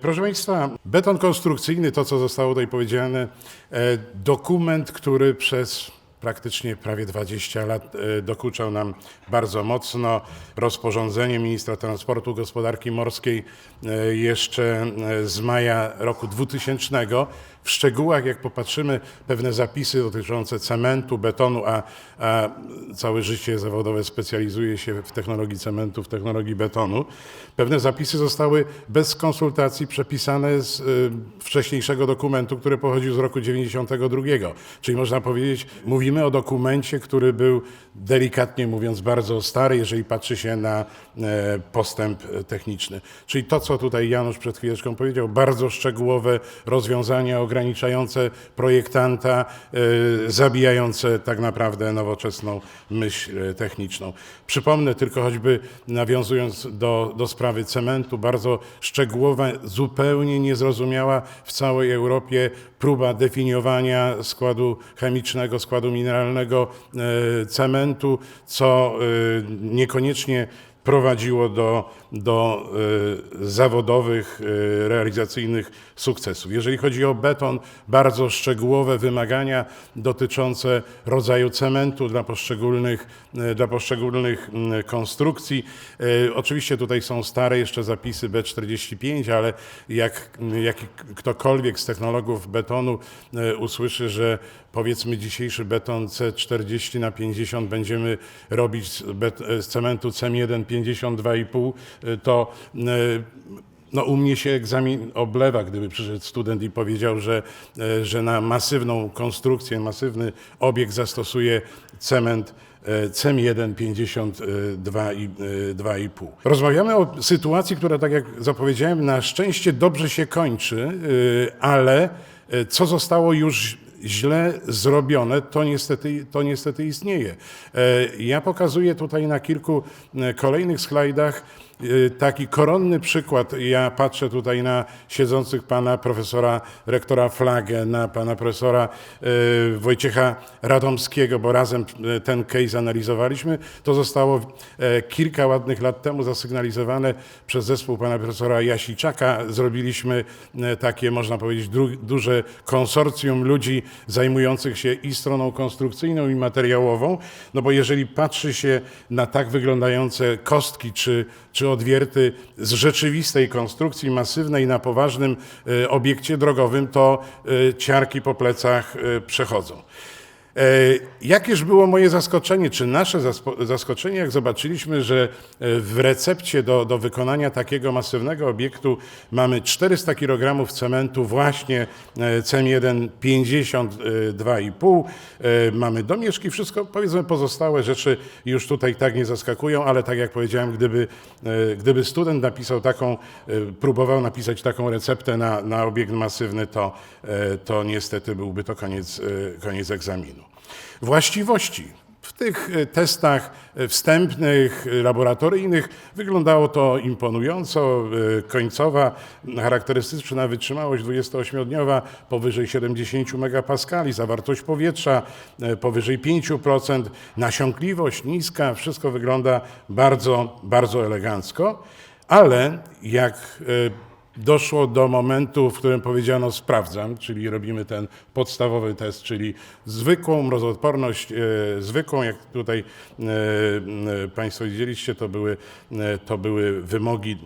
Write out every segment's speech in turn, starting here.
Proszę Państwa, beton konstrukcyjny, to co zostało tutaj powiedziane, e, dokument, który przez praktycznie prawie 20 lat e, dokuczał nam bardzo mocno. Rozporządzenie ministra transportu, gospodarki morskiej e, jeszcze e, z maja roku 2000. W szczegółach, jak popatrzymy, pewne zapisy dotyczące cementu, betonu, a, a całe życie zawodowe specjalizuje się w technologii cementu, w technologii betonu. Pewne zapisy zostały bez konsultacji przepisane z y, wcześniejszego dokumentu, który pochodził z roku 92. Czyli można powiedzieć, mówimy o dokumencie, który był delikatnie mówiąc bardzo stary, jeżeli patrzy się na e, postęp techniczny. Czyli to, co tutaj Janusz przed chwileczką powiedział, bardzo szczegółowe rozwiązania ograniczające projektanta, e, zabijające tak naprawdę nowoczesną myśl e, techniczną. Przypomnę tylko choćby nawiązując do, do sprawy cementu, bardzo szczegółowa, zupełnie niezrozumiała w całej Europie próba definiowania składu chemicznego, składu mineralnego e, cementu, co e, niekoniecznie prowadziło do, do e, zawodowych, e, realizacyjnych sukcesów. Jeżeli chodzi o beton, bardzo szczegółowe wymagania dotyczące rodzaju cementu dla poszczególnych, e, dla poszczególnych mm, konstrukcji. Oczywiście tutaj są stare jeszcze zapisy B45, ale jak, jak ktokolwiek z technologów betonu usłyszy, że powiedzmy dzisiejszy beton C40 na 50 będziemy robić z, bet, z cementu CEM1 52,5, e, to e, no, u mnie się egzamin oblewa, gdyby przyszedł student i powiedział, że, e, że na masywną konstrukcję, masywny obiekt zastosuje cement e, CEM1 52,5. Rozmawiamy o sytuacji, która, tak jak zapowiedziałem, na szczęście dobrze się kończy, ale co zostało już źle zrobione, to niestety, to niestety istnieje. Ja pokazuję tutaj na kilku kolejnych slajdach taki koronny przykład. Ja patrzę tutaj na siedzących pana profesora rektora Flagę, na pana profesora e, Wojciecha Radomskiego, bo razem e, ten case analizowaliśmy. To zostało kilka ładnych lat temu zasygnalizowane przez zespół pana profesora Jasiczaka. Zrobiliśmy takie, można powiedzieć, duże konsorcjum ludzi zajmujących się i stroną konstrukcyjną, i materiałową. No bo jeżeli patrzy się na tak wyglądające kostki czy, czy odwierty z rzeczywistej konstrukcji masywnej na poważnym e, obiekcie drogowym, to e, ciarki po plecach e, przechodzą. E, Jakież było moje zaskoczenie, czy nasze zaskoczenie, jak zobaczyliśmy, że e, w recepcie do, do wykonania takiego masywnego obiektu mamy 400 kg cementu właśnie e, CEM1 52,5, e, mamy domieszki, wszystko, powiedzmy pozostałe rzeczy już tutaj tak nie zaskakują, ale tak jak powiedziałem, gdyby, gdyby student napisał taką, próbował napisać taką receptę na, na obiekt masywny, to, to niestety byłby to koniec, koniec egzaminu. Właściwości. W tych e, testach e, wstępnych, e, laboratoryjnych wyglądało to imponująco. Końcowa charakterystyczna wytrzymałość 28-dniowa powyżej 70 megapaskali, zawartość powietrza powyżej 5%, nasiąkliwość niska, wszystko wygląda bardzo, bardzo elegancko, ale jak doszło do momentu, w którym powiedziano sprawdzam, czyli robimy ten podstawowy test, czyli zwykłą mrozoodporność, e, zwykłą, jak tutaj e, e, Państwo widzieliście, to były, e, to były wymogi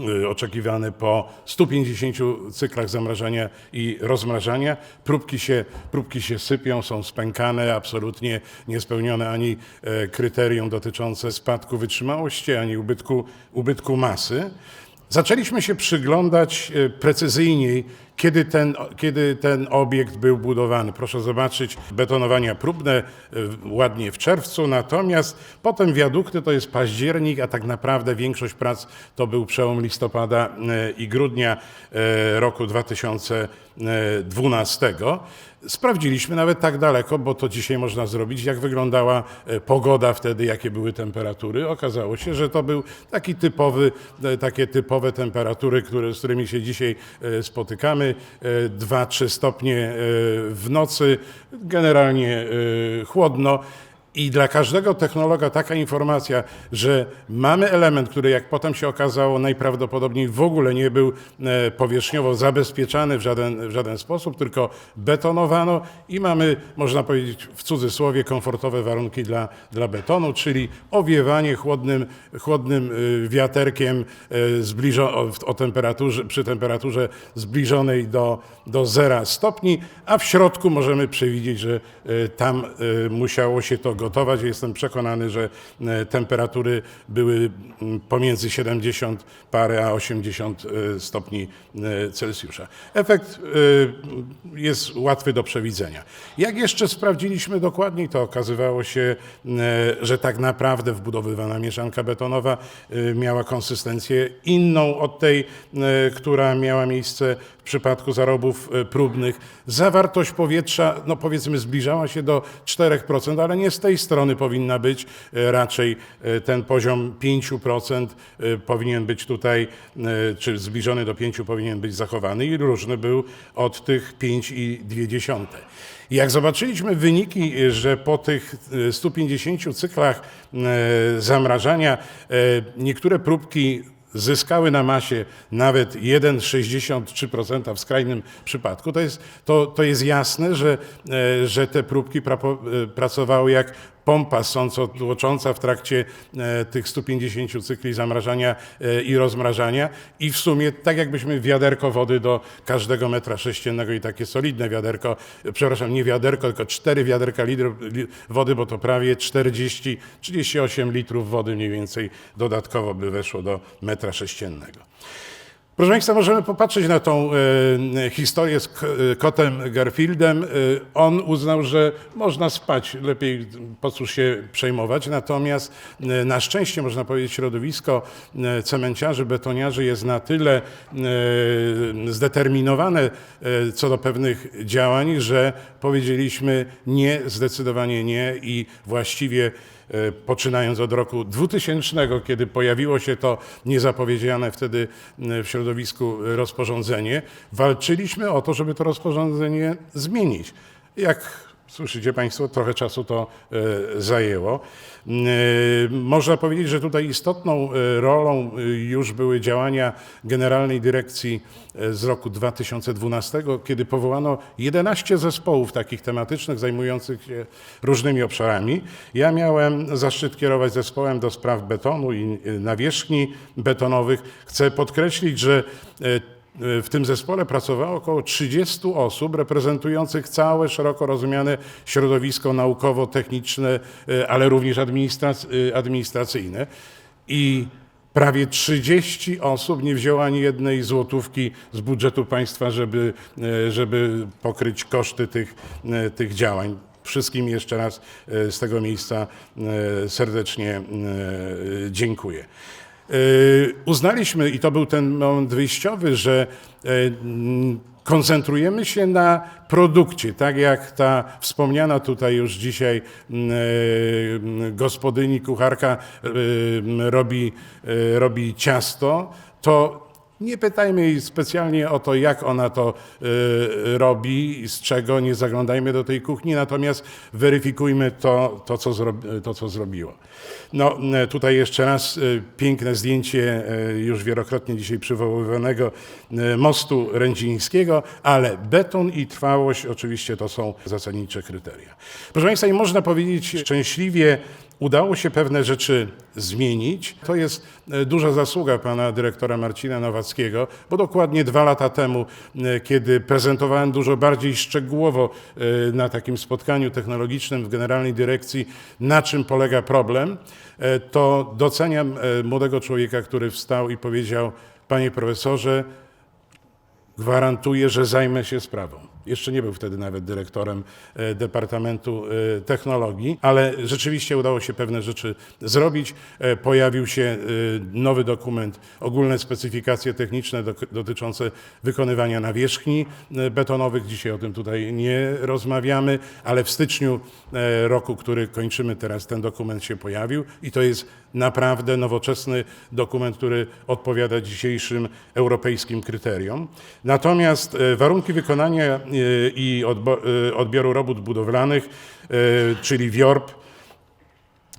y, oczekiwane po 150 cyklach zamrażania i rozmrażania. Próbki się, próbki się sypią, są spękane, absolutnie niespełnione ani e, kryterium dotyczące spadku wytrzymałości, ani ubytku, ubytku masy. Zaczęliśmy się przyglądać e, precyzyjniej, kiedy ten, kiedy ten obiekt był budowany. Proszę zobaczyć, betonowania próbne e, ładnie w czerwcu, natomiast potem wiadukty to jest październik, a tak naprawdę większość prac to był przełom listopada e, i grudnia e, roku 2012. Sprawdziliśmy nawet tak daleko, bo to dzisiaj można zrobić, jak wyglądała pogoda wtedy, jakie były temperatury. Okazało się, że to był taki typowy, takie typowe temperatury, które, z którymi się dzisiaj e, spotykamy. 2-3 stopnie e, w nocy, generalnie e, chłodno. I dla każdego technologa taka informacja, że mamy element, który jak potem się okazało najprawdopodobniej w ogóle nie był e, powierzchniowo zabezpieczany w żaden, w żaden sposób, tylko betonowano i mamy, można powiedzieć w cudzysłowie, komfortowe warunki dla, dla betonu, czyli owiewanie chłodnym, chłodnym y, wiaterkiem y, zbliżo, o, temperaturze, przy temperaturze zbliżonej do, do zera stopni, a w środku możemy przewidzieć, że y, tam musiało się to gotować. Jestem przekonany, że y, temperatury były mm, pomiędzy 70 parę a 80 y, stopni y, Celsjusza. Efekt jest łatwy do przewidzenia. Jak jeszcze sprawdziliśmy dokładniej, to okazywało się, że tak naprawdę wbudowywana mieszanka betonowa miała konsystencję inną od tej, która miała miejsce w przypadku zarobów próbnych. Zawartość powietrza, no powiedzmy, zbliżała się do 4%, ale nie z tej strony powinna być. Y, Raczej y, ten poziom 5% y, powinien być tutaj, czy zbliżony do 5 powinien być zachowany i różny był od tych 5,2. Jak zobaczyliśmy wyniki, że po tych y, 150 cyklach zamrażania niektóre próbki zyskały na masie nawet 1,63% w skrajnym przypadku, to jest, to, to jest jasne, że, e, że te próbki e, pracowały jak pompa sącotłocząca w trakcie e, tych 150 cykli zamrażania e, i rozmrażania i w sumie tak jakbyśmy wiaderko wody do każdego metra sześciennego i takie solidne wiaderko, e, przepraszam, nie wiaderko, tylko cztery wiaderka litrów, li, wody, bo to prawie 40, 38 litrów wody mniej więcej dodatkowo by weszło do metra sześciennego. Proszę Państwa, możemy popatrzeć na tą e, historię z e, kotem Garfieldem. E, on uznał, że można spać, lepiej po cóż się przejmować. Natomiast na szczęście, można powiedzieć, środowisko cemenciarzy, betoniarzy jest na tyle zdeterminowane co do pewnych działań, że powiedzieliśmy nie, zdecydowanie nie i właściwie poczynając od roku 2000, kiedy pojawiło się to niezapowiedziane wtedy e, w środowisku rozporządzenie, walczyliśmy o to, żeby to rozporządzenie zmienić. Jak słyszycie Państwo, trochę czasu to e, zajęło. E, Można powiedzieć, że tutaj istotną e, rolą już były działania Generalnej Dyrekcji z roku 2012, kiedy powołano 11 zespołów takich tematycznych zajmujących się różnymi obszarami. Ja miałem zaszczyt kierować zespołem do spraw betonu i nawierzchni betonowych. Chcę podkreślić, że w tym zespole pracowało około 30 osób reprezentujących całe szeroko rozumiane środowisko naukowo-techniczne, e, ale również e, administracyjne. I prawie 30 osób nie wzięło ani jednej złotówki z budżetu państwa, żeby, żeby pokryć koszty tych, tych działań. Wszystkim jeszcze raz z tego miejsca serdecznie dziękuję. Yy, Uznaliśmy, i to był ten moment wyjściowy, że mm, koncentrujemy się na produkcie, tak jak ta wspomniana tutaj już dzisiaj yy, gospodyni, kucharka robi, robi ciasto, to nie pytajmy jej specjalnie o to, jak ona to y, robi z czego, nie zaglądajmy do tej kuchni, natomiast weryfikujmy to, to, co, zro- to co zrobiło. No, y, tutaj jeszcze raz y, piękne zdjęcie y, już wielokrotnie dzisiaj przywoływanego y, mostu rędzińskiego, ale beton i trwałość oczywiście to są zasadnicze kryteria. Proszę Państwa, i można powiedzieć szczęśliwie, Udało się pewne rzeczy zmienić. To jest e, duża zasługa pana dyrektora Marcina Nowackiego, bo dokładnie dwa lata temu, e, kiedy prezentowałem dużo bardziej szczegółowo e, na takim spotkaniu technologicznym w Generalnej Dyrekcji, na czym polega problem, to doceniam młodego człowieka, który wstał i powiedział: Panie profesorze, Gwarantuję, że zajmę się sprawą. Jeszcze nie był wtedy nawet dyrektorem e, Departamentu e, Technologii, ale rzeczywiście udało się pewne rzeczy zrobić. E, Pojawił się nowy dokument, ogólne specyfikacje techniczne dotyczące wykonywania nawierzchni betonowych. Dzisiaj o tym tutaj nie rozmawiamy, ale w styczniu roku, który kończymy teraz, ten dokument się pojawił i to jest naprawdę nowoczesny dokument, który odpowiada dzisiejszym europejskim kryteriom. Natomiast warunki wykonania i e, odbioru robót budowlanych, e, czyli WIORP,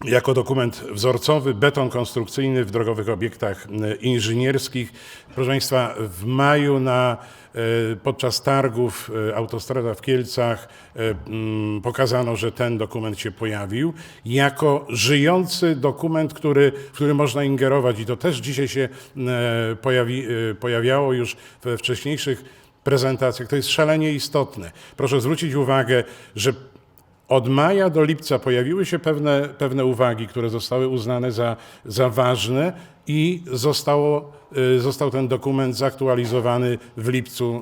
jako dokument wzorcowy, beton konstrukcyjny w drogowych obiektach e, inżynierskich. Proszę Państwa, w maju na, podczas targów Autostrada w Kielcach mm, pokazano, że ten dokument się pojawił jako żyjący dokument, który, w który można ingerować i to też dzisiaj się pojawi, pojawiało już we wcześniejszych prezentacjach. To jest szalenie istotne. Proszę zwrócić uwagę, że od maja do lipca pojawiły się pewne, pewne uwagi, które zostały uznane za, za ważne i zostało, y, został ten dokument zaktualizowany w lipcu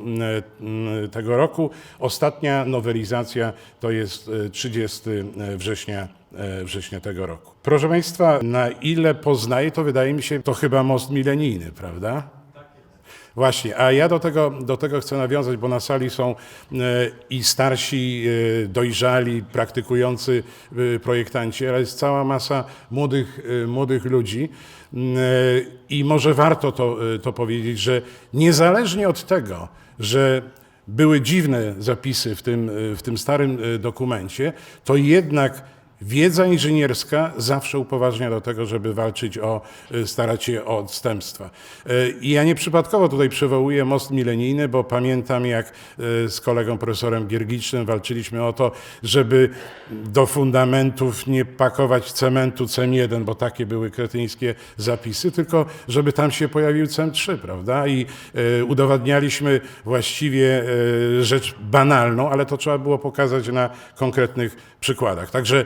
y, y, tego roku. Ostatnia nowelizacja to jest y, 30 września, września tego roku. Proszę Państwa, na ile poznaję, to wydaje mi się, to chyba most milenijny, prawda? Właśnie, a ja do tego, do tego chcę nawiązać, bo na sali są e, i starsi, e, dojrzali, praktykujący e, projektanci, ale jest cała masa młodych, młodych ludzi. I może warto to, to powiedzieć, że niezależnie od tego, że były dziwne zapisy w tym, w tym starym dokumencie, to jednak Wiedza inżynierska zawsze upoważnia do tego, żeby walczyć o, y, starać się o odstępstwa. Y, I ja nieprzypadkowo tutaj przywołuję most milenijny, bo pamiętam jak y, z kolegą profesorem Giergicznym walczyliśmy o to, żeby do fundamentów nie pakować cementu CEM1, bo takie były kretyńskie zapisy, tylko żeby tam się pojawił CEM3, prawda? I udowadnialiśmy właściwie rzecz banalną, ale to trzeba było pokazać na konkretnych przykładach. Także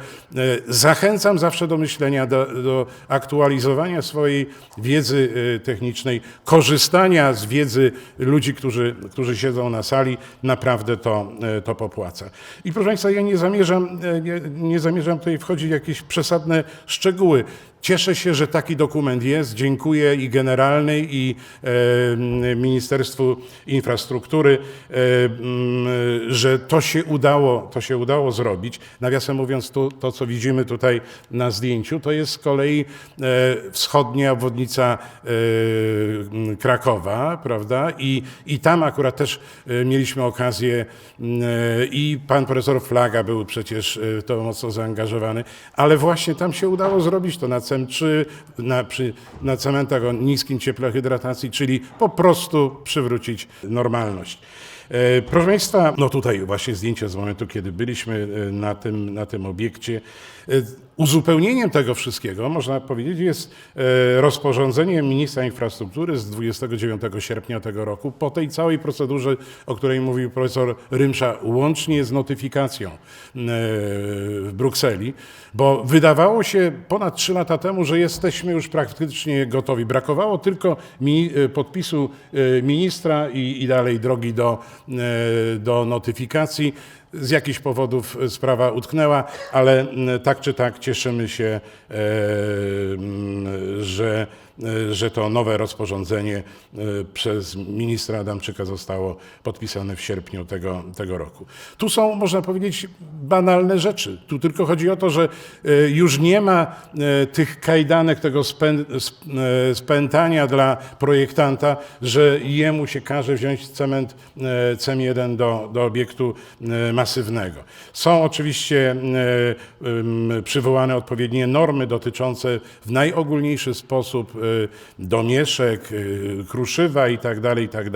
Zachęcam zawsze do myślenia, do, do aktualizowania swojej wiedzy e, technicznej, korzystania z wiedzy ludzi, którzy, którzy siedzą na sali. Naprawdę to, e, to popłaca. I proszę Państwa, ja nie zamierzam, nie, nie zamierzam tutaj wchodzić w jakieś przesadne szczegóły. Cieszę się, że taki dokument jest. Dziękuję i Generalnej, i e, Ministerstwu Infrastruktury, e, że to się udało, to się udało zrobić. Nawiasem mówiąc, to, to co widzimy tutaj na zdjęciu, to jest z kolei e, wschodnia obwodnica e, Krakowa, prawda? I, I tam akurat też e, mieliśmy okazję e, i pan profesor Flaga był przecież e, w to mocno zaangażowany, ale właśnie tam się udało zrobić to na CEM3, na, przy, na cementach o niskim cieple hydratacji, czyli po prostu przywrócić normalność. E, Proszę Państwa, no tutaj właśnie zdjęcie z momentu, kiedy byliśmy e, na tym, na tym obiekcie. Uzupełnieniem tego wszystkiego, można powiedzieć, jest e, rozporządzenie ministra infrastruktury z 29 sierpnia tego roku, po tej całej procedurze, o której mówił profesor Rymsza, łącznie z notyfikacją e, w Brukseli, bo wydawało się ponad trzy lata temu, że jesteśmy już praktycznie gotowi. Brakowało tylko mi, e, podpisu ministra i, i dalej drogi do, do notyfikacji. Z jakichś powodów sprawa utknęła, ale mm, tak czy tak cieszymy się, e, mm, że, e, że to nowe rozporządzenie e, przez ministra Adamczyka zostało podpisane w sierpniu tego, tego roku. Tu są, można powiedzieć, banalne rzeczy. Tu tylko chodzi o to, że e, już nie ma tych kajdanek, tego spę, sp- spętania dla projektanta, że jemu się każe wziąć cement e, CEM1 do, do obiektu masywnego. Są oczywiście przywołane odpowiednie normy dotyczące w najogólniejszy sposób domieszek, e, kruszywa i tak dalej, i tak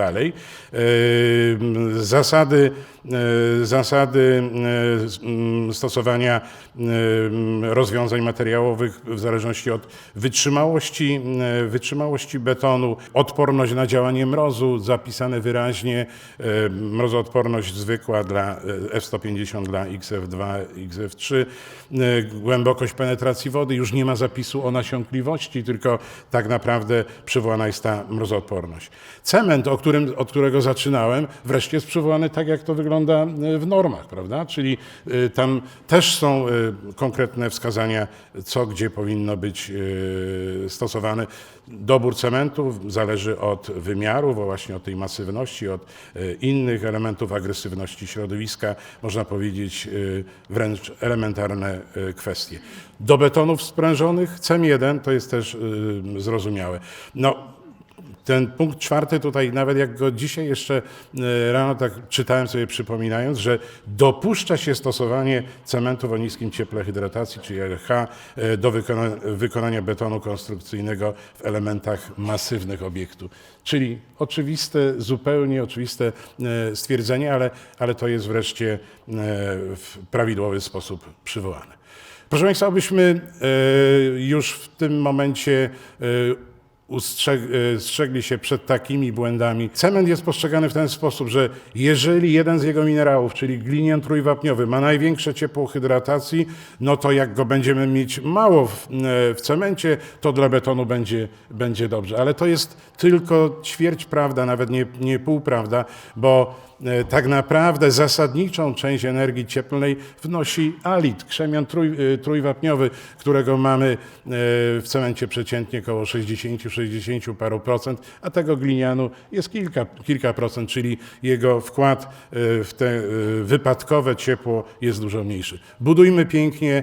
m, Zasady, zasady stosowania rozwiązań materiałowych w zależności od wytrzymałości, wytrzymałości betonu, odporność na działanie mrozu, zapisane wyraźnie, mrozoodporność zwykła dla e, F150 dla XF2, XF3, e, głębokość penetracji wody, już nie ma zapisu o nasiąkliwości, tylko tak naprawdę przywołana jest ta mrozoodporność. Cement, o którym, od którego zaczynałem, wreszcie jest przywołany tak, jak to wygląda e, w normach, prawda? Czyli e, tam też są e, konkretne wskazania, co gdzie powinno być e, stosowane. Dobór cementu zależy od wymiarów, właśnie od tej masywności, od e, innych elementów agresywności środowiska, można powiedzieć e, wręcz elementarne e, kwestie. Do betonów sprężonych CEM1 to jest też e, zrozumiałe. No, Ten punkt czwarty tutaj, nawet jak go dzisiaj jeszcze e, rano tak czytałem sobie przypominając, że dopuszcza się stosowanie cementów o niskim cieple hydratacji, czyli LH, e, do wykona wykonania betonu konstrukcyjnego w elementach masywnych obiektu. Czyli oczywiste, zupełnie oczywiste e, stwierdzenie, ale, ale to jest wreszcie w prawidłowy sposób przywołane. Proszę Państwa, abyśmy już w tym momencie e, ustrzeg- e, strzegli się przed takimi błędami. Cement jest postrzegany w ten sposób, że jeżeli jeden z jego minerałów, czyli glinian trójwapniowy, ma największe ciepło hydratacji, no to jak go będziemy mieć mało w, e, w cemencie, to dla betonu będzie, będzie dobrze. Ale to jest tylko ćwierć prawda, nawet nie, nie pół prawda, bo tak naprawdę zasadniczą część energii cieplnej wnosi alit, krzemian trój, e, trójwapniowy, którego mamy e, w cemencie przeciętnie około 60-60 paru procent, a tego glinianu jest kilka, kilka procent, czyli jego wkład e, w te e, wypadkowe ciepło jest dużo mniejszy. Budujmy pięknie,